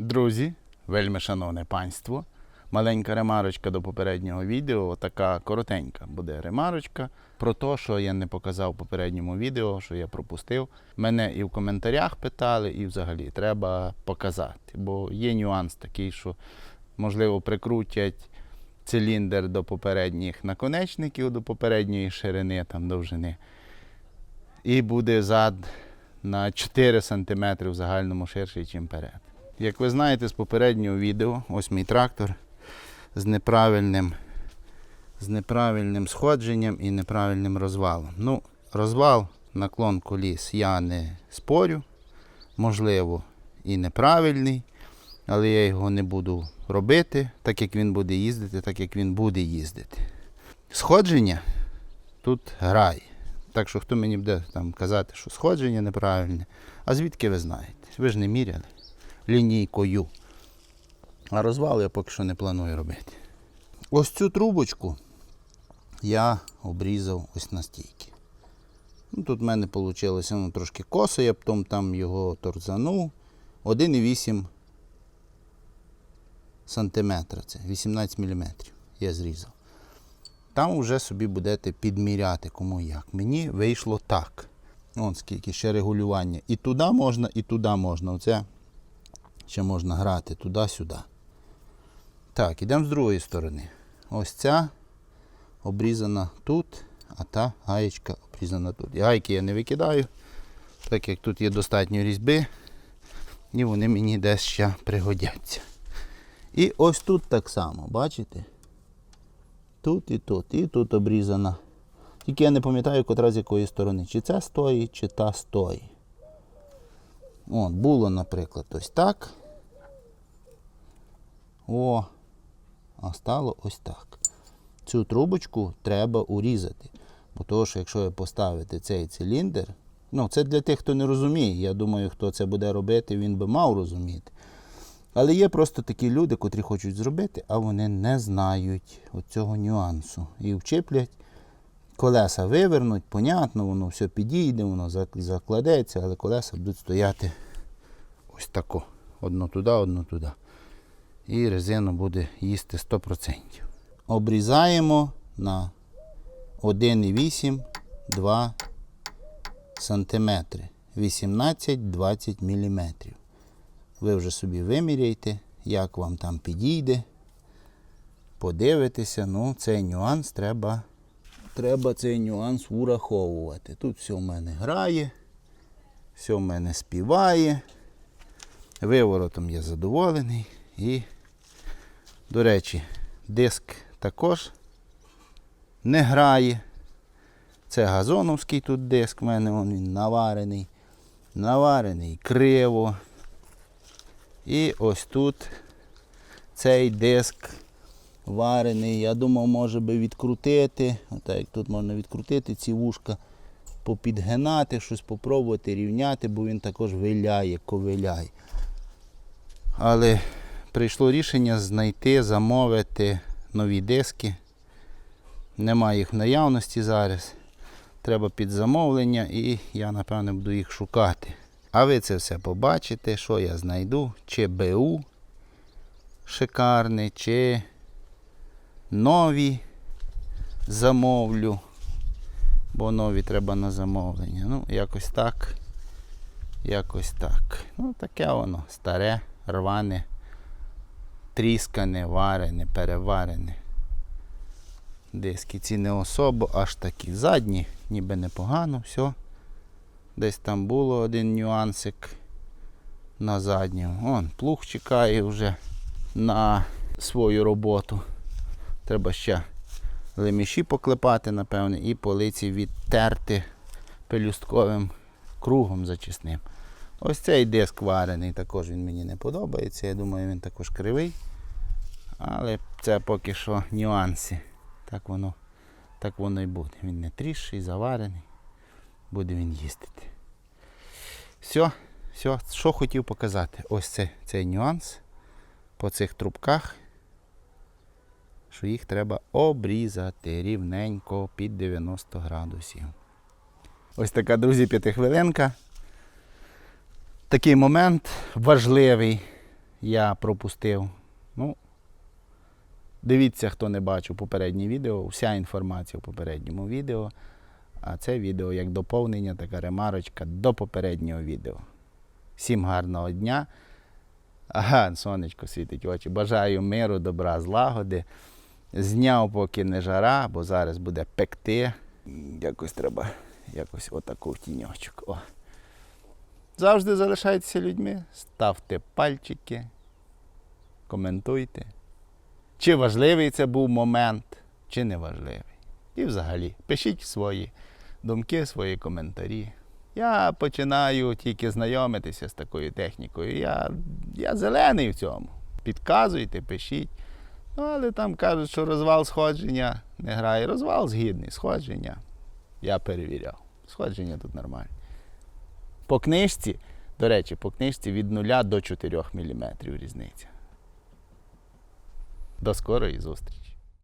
Друзі, вельми шановне панство. Маленька ремарочка до попереднього відео, така коротенька буде ремарочка про те, що я не показав в попередньому відео, що я пропустив. Мене і в коментарях питали, і взагалі треба показати. Бо є нюанс такий, що можливо прикрутять циліндр до попередніх наконечників, до попередньої ширини, там довжини. І буде зад на 4 см в загальному ширший, ніж перед. Як ви знаєте з попереднього відео, ось мій трактор з неправильним, з неправильним сходженням і неправильним розвалом. Ну, розвал, наклон коліс я не спорю, можливо, і неправильний, але я його не буду робити, так як він буде їздити, так як він буде їздити. Сходження тут грає. Так що хто мені буде там казати, що сходження неправильне, а звідки ви знаєте? Ви ж не міряли лінійкою. А розвал я поки що не планую робити. Ось цю трубочку я обрізав ось настільки. Ну, тут в мене вийшло ну, трошки косо, я потім там його торзанув. 1,8 сантиметра. Це 18 мм я зрізав. Там вже собі будете підміряти кому як. Мені вийшло так. Вон скільки ще регулювання. І туди можна, і туди можна. Оце ще можна грати туди-сюди. Так, ідемо з другої сторони. Ось ця обрізана тут, а та гаєчка обрізана тут. І гайки я не викидаю, так як тут є достатньо різьби, і вони мені десь ще пригодяться. І ось тут так само, бачите? Тут і тут, і тут обрізана. Тільки я не пам'ятаю, котра з якої сторони. Чи ця стоїть, чи та стоїть. От, було, наприклад, ось так. О, а стало ось так. Цю трубочку треба урізати. Бо того, що якщо ви поставите цей циліндр, ну це для тих, хто не розуміє. Я думаю, хто це буде робити, він би мав розуміти. Але є просто такі люди, котрі хочуть зробити, а вони не знають цього нюансу. І вчиплять, колеса вивернуть, понятно, воно все підійде, воно закладеться, але колеса будуть стояти ось тако. Одно туди, одно туди. І резину буде їсти 100%. Обрізаємо на 1,8-2 см. 18-20 мм. Ви вже собі виміряйте, як вам там підійде. Подивитеся, ну цей нюанс треба, треба цей нюанс ураховувати. Тут все в мене грає, все в мене співає. Виворотом я задоволений. І, до речі, диск також не грає. Це газоновський тут диск в мене, він наварений. Наварений криво. І ось тут цей диск варений. Я думав, може би відкрутити. Отак як тут можна відкрутити ці вушка, попідгинати, щось попробувати рівняти, бо він також виляє, ковиляє. Але прийшло рішення знайти, замовити нові диски. Немає їх в наявності зараз. Треба під замовлення і я, напевно, буду їх шукати. А ви це все побачите, що я знайду. Чи БУ шикарний, чи нові замовлю. Бо нові треба на замовлення. Ну, якось так. Якось так. Ну, таке воно. Старе, рване, тріскане, варене, переварене. Диски ці не особо, аж такі задні, ніби непогано, все. Десь там було один нюансик на задньому. Вон, плуг чекає вже на свою роботу. Треба ще леміші поклепати, напевне, і полиці відтерти пелюстковим кругом зачисним. Ось цей диск варений, також він мені не подобається. Я думаю, він також кривий. Але це поки що нюанси. Так воно, так воно і буде. Він не тріший, заварений. Буде він їздити. Все, все, що хотів показати. Ось це, цей нюанс по цих трубках. Що їх треба обрізати рівненько під 90 градусів. Ось така, друзі, п'ятихвилинка. Такий момент важливий. я пропустив. Ну, дивіться, хто не бачив попереднє відео, вся інформація в попередньому відео. А це відео як доповнення, така ремарочка до попереднього відео. Всім гарного дня. Ага, сонечко світить очі. Бажаю миру, добра, злагоди. Зняв, поки не жара, бо зараз буде пекти. Якось треба якось отаку тіньочок. О. Завжди залишайтеся людьми, ставте пальчики, коментуйте. Чи важливий це був момент, чи не важливий. І взагалі, пишіть свої думки, свої коментарі. Я починаю тільки знайомитися з такою технікою. Я, я зелений в цьому. Підказуйте, пишіть. Ну, але там кажуть, що розвал сходження не грає. Розвал згідний, сходження. Я перевіряв. Сходження тут нормальне. По книжці, до речі, по книжці від 0 до 4 мм різниця. До скорої зустрічі.